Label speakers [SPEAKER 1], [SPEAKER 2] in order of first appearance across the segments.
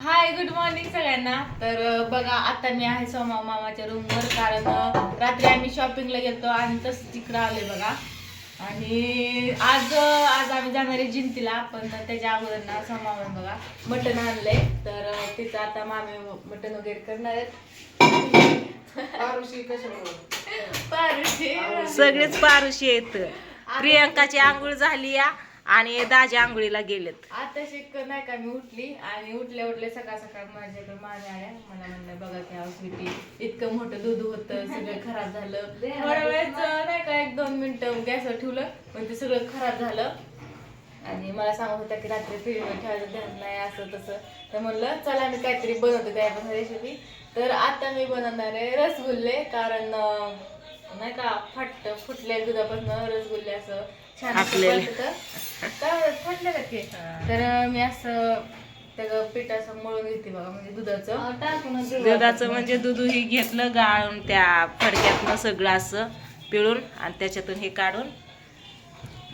[SPEAKER 1] Hi good morning सगळ्यांना. तर बघा आता मी आहे सोमा मामाच्या रूमवर कारण रात्री आम्ही शॉपिंगला गेलतो आणि तसं तिकडं आले बघा. आणि आज आज आम्ही जाणार आहे जिंतीला पण त्याच्या अगोदर ना सोमावर बघा मटण आणलंय. तर तिचं आता मामी मटण वगैरे करणार आहेत. पारुशी
[SPEAKER 2] सगळेच पारुशी आहेत. प्रियंकाची आंघोळ झाली या. आणि दाजी आंघोळीला गेलेत.
[SPEAKER 1] आता शिक नाही का मी उठली आणि उठल्या उठले सकाळ सकाळ माझ्याकडे माझ्या आल्या. मला म्हणलं बघा की स्वीटी इतकं मोठं दूध होतं सगळं खराब झालं. थोड्या वेळेस नाही का एक दोन मिनिटं गॅसवर ठेवलं पण ते सगळं खराब झालं. आणि मला सांगत होता की रात्री फ्रीजमध्ये ठेवायचं ध्यान नाही असं तसं. तर म्हणलं चला मी काहीतरी बनवतो त्यापासून रेसिपी तर आता मी बनवणार आहे रसगुल्ले कारण नाही का फट फुटल्या दुधापासून रसगुल्ले असं. ते तर मी असं त्याचं पीठ असं मळून घेते बघा म्हणजे दुधाचं. टाकून
[SPEAKER 2] दुधाचं. म्हणजे दूध ही घेतलं गाळून त्या फडक्यातनं सगळं असं पिळून आणि त्याच्यातून हे काढून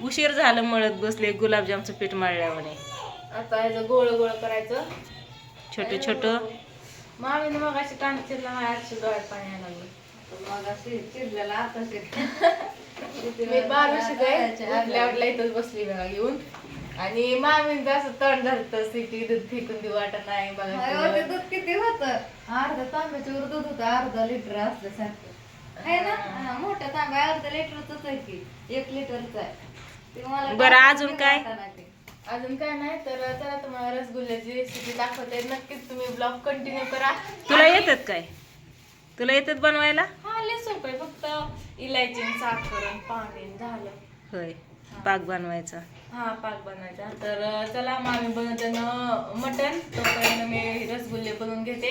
[SPEAKER 2] उशीर झालं मळत बसले गुलाबजामचं पीठ मळल्यामुळे
[SPEAKER 1] आता ह्याचं गोळ गोळ करायचं.
[SPEAKER 2] छोटं छोटं.
[SPEAKER 1] मामीने मग अशी कांदा चिरला माझ्या डोळ्यात पाणी यायला लागलं. मी बाराशे उठल्या इथंच बसली बघा घेऊन आणि मामींचं असं तण धरतं सिटी दूध फेकून देऊ वाटत नाही बघा
[SPEAKER 3] दूध किती होत? अर्धा तांब्याच्या वर दूध होतं अर्धा लिटर असल्यासारखं. आहे ना? मोठ्या तांब्या अर्धा लिटरच आहे की एक लिटरच आहे. ते मला
[SPEAKER 2] बरं, अजून काय?
[SPEAKER 1] अजून काय नाही तर चला तुम्हाला रसगुल्ल्याची रेसिपी दाखवते. नक्कीच तुम्ही ब्लॉग कंटिन्यू करा.
[SPEAKER 2] तुला येतात काय? तुला येतात बनवायला?
[SPEAKER 1] हा लय सोपं आहे फक्त इलायची साखर पाणी झालं.
[SPEAKER 2] होय. पाक बनवायचा.
[SPEAKER 1] हा पाक बनवायचा तर चला मामी बनवताना मटन तोपर्यंत मी रसगुल्ले बनवून घेते.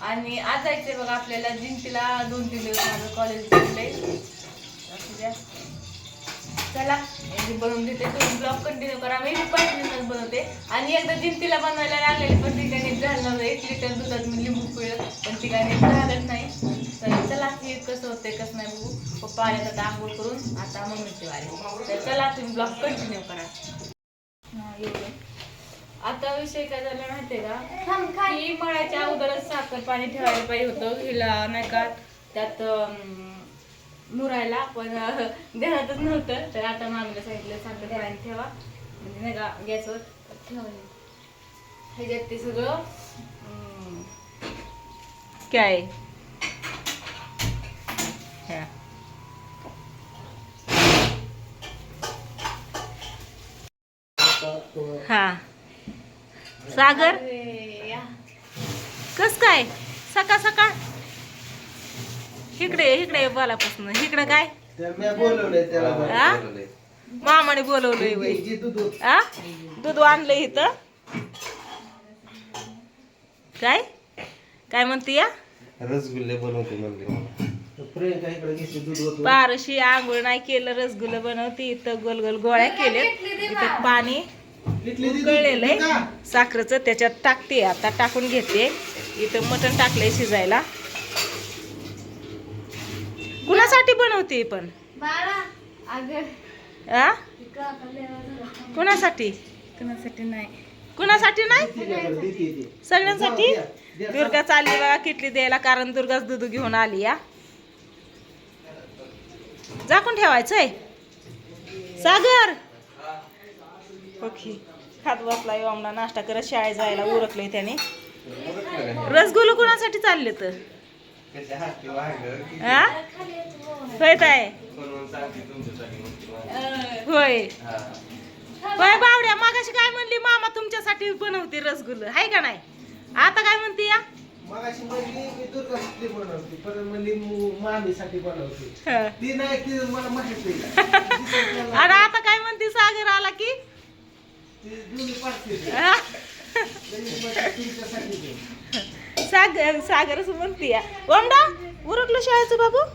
[SPEAKER 1] आणि आज जायचंय बघा आपल्याला जिंतीला दोन तीन दिवस माझं कॉलेज द्या. चला बनवून घेते तुम्ही ब्लॉग कंटिन्यू करा. मी कंटिन्यूच बनवते. आणि एकदा जिंतीला बनवायला लागलेली पण नीट झालं एक लिटर दुधात मी लिंबू पिळलं पण नीट झालंच नाही. तर चला हे कसं होतंय कसं नाही बघू. पप्पा आले तर आंघोळ करून आता मम्मीची वारी. तर चला तुम्ही ब्लॉग कंटिन्यू करा. हा. आता विषय काय झाला माहितीये का? ही मळायच्या अगोदरच साखर पाणी ठेवायला पाहिजे होतं. हिला नाही का त्यात मुरायला पण ध्यानातच नव्हतं. तर आता मामीला सांगितलं साखर पाणी ठेवा. म्हणजे नाही का गॅसवर ठेवायला ह्याच्यात ते सगळं
[SPEAKER 2] काय? ह्या. हा. सागर. कस काय? सकाळ सकाळ? इकडे इकडे बोलापासून. इकडे काय?
[SPEAKER 4] मी बोलवलंय त्याला
[SPEAKER 2] हा? मामाने बोलवलंय
[SPEAKER 4] जे दूध होतं.
[SPEAKER 2] आ दूध आणलंय इथं. काय? काय म्हणते या?
[SPEAKER 5] रसगुल्ले बनवते म्हणले
[SPEAKER 4] प्रियंका इकडे घेतली दूध होतं
[SPEAKER 2] पारशी आंघोळ नाही केलं रसगुल्ला बनवते इथं गोल गोल गोळ्या केल्यात. इथं पाणी
[SPEAKER 4] इथली दूध
[SPEAKER 2] उकळलेलं
[SPEAKER 4] का?
[SPEAKER 2] आहे साखरेचं त्याच्यात टाकते आता टाकून घेते. इथं मटण टाकलंय शिजायला. कुणासाठी बनवते पण?
[SPEAKER 1] बाळा अगं.
[SPEAKER 2] आ? कुणासाठी?
[SPEAKER 1] कुणासाठी नाही.
[SPEAKER 2] कुणासाठी नाही?
[SPEAKER 4] तिच्याकडे देते ती.
[SPEAKER 2] सगळ्यांसाठी. दुर्गा चालली बघा किटली द्यायला कारण दुर्गाच दूध घेऊन आली या झाकून ठेवायचंय सागर! ओके. खात बसलाय आमला नाश्ता करत शाळेत जायला उरकलंय त्याने. रसगुल्ला कुणासाठी चालले तर? हा होय ताय होय. होय बावड्या मागाशी काय म्हणली मामा तुमच्यासाठी बनवते रसगुल्ला. आहे का नाही? आता काय म्हणते या?
[SPEAKER 4] मगाशी म्हणली मी दुर्गासाठी बनवते परत म्हणली मु- मामीसाठी बनवते. ती नाही ती मला माहीत नाही.
[SPEAKER 2] आणि आता काय म्हणते सागर आला की. सागर सागरच म्हणते या ओमडा उरकलं शाळेचं बाबू?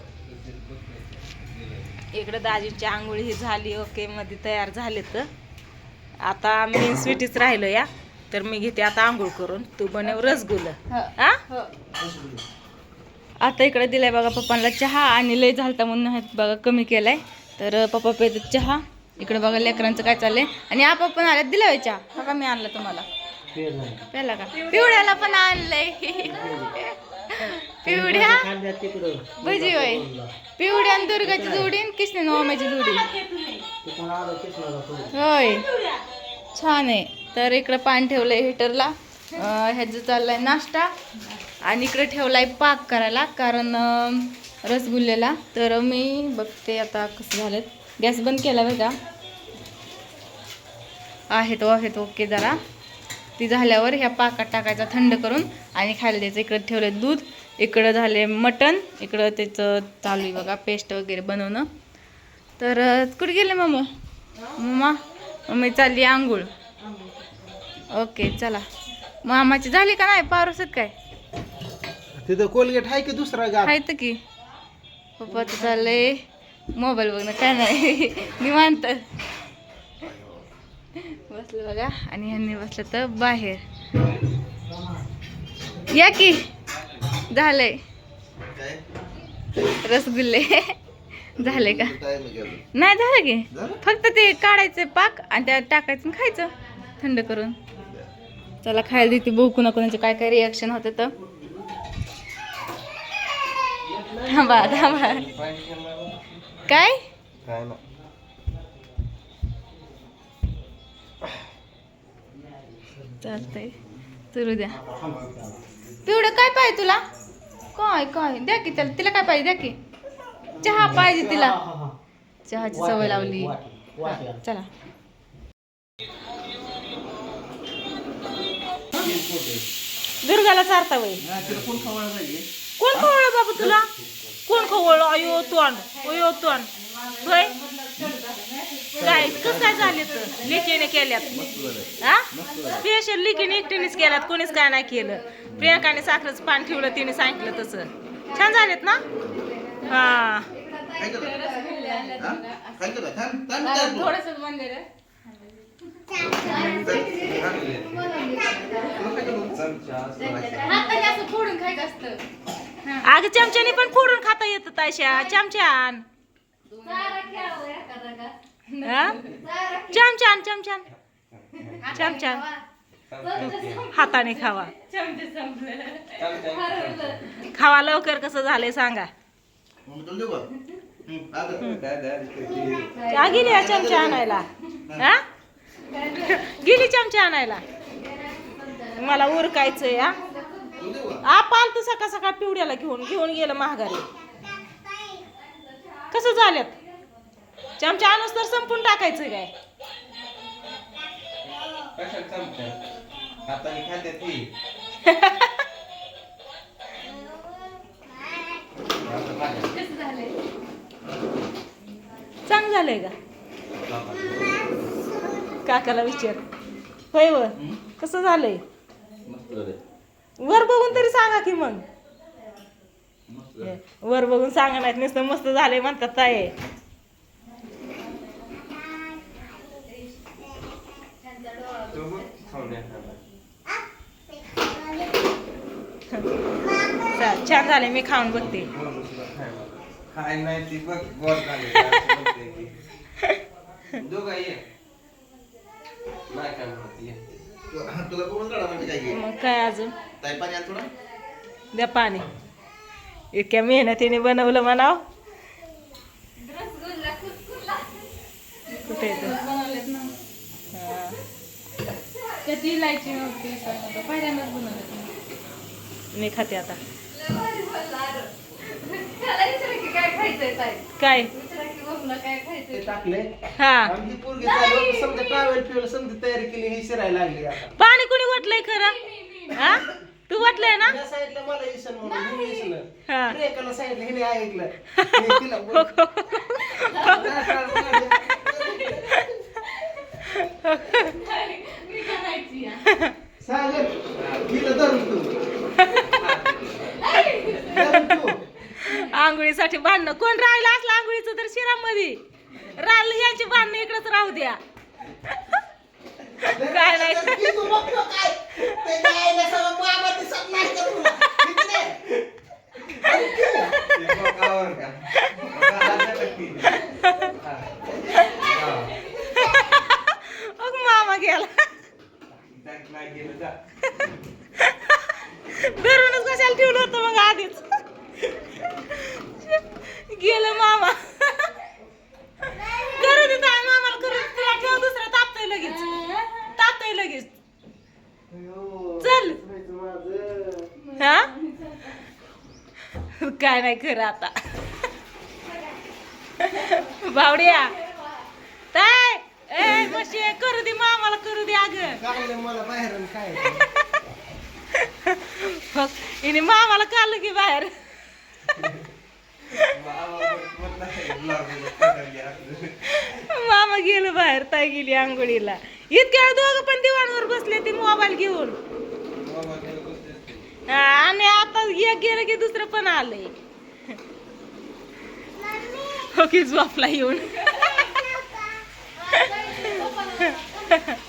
[SPEAKER 2] इकडे दाजींची आंघोळी ही झाली ओके मध्ये तयार झाले तर आता मी स्वीटीच राहिलो या. तर मी घेते आता आंघोळ करून. तू बनव रसगुल्ला. हा.
[SPEAKER 1] हो?
[SPEAKER 2] आता इकडे दिलाय बघा पप्पांना चहा आणि लय झालता म्हणून बघा कमी केलाय. तर पप्पा पेतात चहा. इकडे बघा लेकरांचं काय चाललंय. आणि आपा पण आल्यात दिला चहा. बघा मी आणला तुम्हाला? प्याला का? पिवड्याला पण आणलंय. पिवड्या भजी होय. पिवड्या आणि दुर्गाची जोडी आणि कृष्ण नवमाची जोडी. होय. छान आहे. तर इकडं पान ठेवलंय हिटरला ह्याचं चाललाय नाश्ता. आणि इकडे ठेवलाय पाक करायला कारण रसगुल्ल्याला. तर मी बघते आता कसं झालं. गॅस बंद केला बघा आहेत आहेत ओके जरा. ती झाल्यावर ह्या पाकात टाकायचा थंड करून आणि खायला द्यायचं. इकडं ठेवले दूध इकडं झाले मटण इकडं त्याचं चालू आहे बघा पेस्ट वगैरे बनवणं. तर कुठे गेले मम्मा मम्मा मम्मी चालली आंघोळ. ओके चला. मामाची झाली का नाही? पावरसत काय?
[SPEAKER 4] तिथं कोलगेट आहे की दुसरा गाव?
[SPEAKER 2] आहेत की. पप्पाचं चाललंय मोबाईल बघणं काय नाही. निवांत बसलं बघा आणि ह्यांनी बसलं तर बाहेर. या की. झालंय. रसगुल्ले. झाले का? नाही झालं की? फक्त ते काढायचं पाक आणि त्यात टाकायचं खायचं. थंड करून. चला खायला देते बघू कुणा कोणाचे काय काय रिॲक्शन होतं तर. थांबा थांबा. काय? चालतंय. सुरू द्या. पिवडं काय पाहिजे तुला? काय काय? द्या की त्याला तिला काय पाहिजे? द्या की. चहा पाहिजे तिला. चहाची सवय लावली. चला. दुर्गाला चारता वय कोण खवळ बाबा तुला? कोण खवळ अयो तोंड. अयो तोंड. होय? काय कसं काय झाले तर? लेकीने केल्यात. हा? स्पेशल लेकीने एकटीनेच केल्यात. कोणीच काय नाही केलं. प्रियंकाने साखरेचं पान ठेवलं तिने सांगितलं तसं. छान झालेत ना? हा.
[SPEAKER 1] थोडस हाताने असं फोडून खायचं असतं
[SPEAKER 2] अगं चमच्याने पण फोडून खाता येत तायशा चमच्यान.
[SPEAKER 3] चारा खेळावं एखादा का?
[SPEAKER 2] हा?
[SPEAKER 3] चारा
[SPEAKER 2] चमच्यान चमच्यान. चमच्यान. हाताने खावा.
[SPEAKER 1] संपलं
[SPEAKER 2] खावा लवकर कसं झालंय सांगा. आ, गेली चमचा आणायला. हा? गेली चमचा आणायला. मला उरकायचंय हा. आ पालतू सकाळ सकाळ पिवड्याला घेऊन घेऊन गेलं महागारी कसं झाल्यात? चमचा आणूस तर संपून टाकायचं काय? चांग झालंय का? काकाला विचार. होय व? कसं झालंय? वर बघून तरी सांगा की मग वर बघून सांगा नाही नुसतं मस्त झालंय म्हणतात ताय
[SPEAKER 5] तो बघ खाऊन येताना.
[SPEAKER 2] चाल, छान झालंय मी खाऊन बघते
[SPEAKER 5] म्हणून तुला खाय मला. खाय नाही ती बघ गोड झाली असं म्हणते ती. दोघं ये नाही काय म्हणत ये
[SPEAKER 6] तुला कोण काढा काय घे
[SPEAKER 2] मग काय अजून?
[SPEAKER 6] ताई पाणी आण थोडं.
[SPEAKER 2] द्या पाणी. इतक्या मेहनतीने बनवलं म्हणाव. कुठे येतं?
[SPEAKER 1] बनवलेत ना
[SPEAKER 2] हा.
[SPEAKER 1] त्याची इलायची नव्हती पहिल्यांदाच बनवलेत
[SPEAKER 2] मी खाते आता.
[SPEAKER 3] काय?
[SPEAKER 4] टाकले.
[SPEAKER 2] हा.
[SPEAKER 4] आणि ती पोरगी चालू समजा ट्रॅव्हल फिवेल समजा तयारी केली ही शिरायला लागली आता.
[SPEAKER 2] पाणी कुणी वाटलंय खरं? हा? तू वाटलंय ना?
[SPEAKER 4] त्या साईडला मला इसन म्हणून इसन
[SPEAKER 2] हा.
[SPEAKER 4] प्रियंकाला सांगितलं हिने ऐकलं हे तिला बोल-
[SPEAKER 1] मी.
[SPEAKER 4] सागर हिला धरून तू.
[SPEAKER 2] आंघोळीसाठी भांडणं. कोण राहिलं असलं आंघोळीचं तर शिरामध्ये? राहिलं याची भांडणं इकडंच राहू द्या. काय नाही.
[SPEAKER 4] मामा गेला. धरूनच कशाला ठेवलं होतं
[SPEAKER 5] मग आधीच? गेलं मामा. करत येत आहे मामाला करत
[SPEAKER 2] तिला ठेव दुसरा
[SPEAKER 5] तापतय लगेच. तापतय लगेच.
[SPEAKER 2] चल. हा? काय नाही खरं आता. बावड्या. ताय ए मशी करू दे मामाला करू दे अग.
[SPEAKER 5] मला
[SPEAKER 2] फक्त हिने मामाला काढलं की बाहेर. मामा गेलं बाहेर ताई गेली आंघोळीला. इतक्या दोघं पण दिवाणवर बसले ते मोबाईल घेऊन. आणि आता एक गेलं की दुसरं पण आलंय. हो की झोपला येऊन.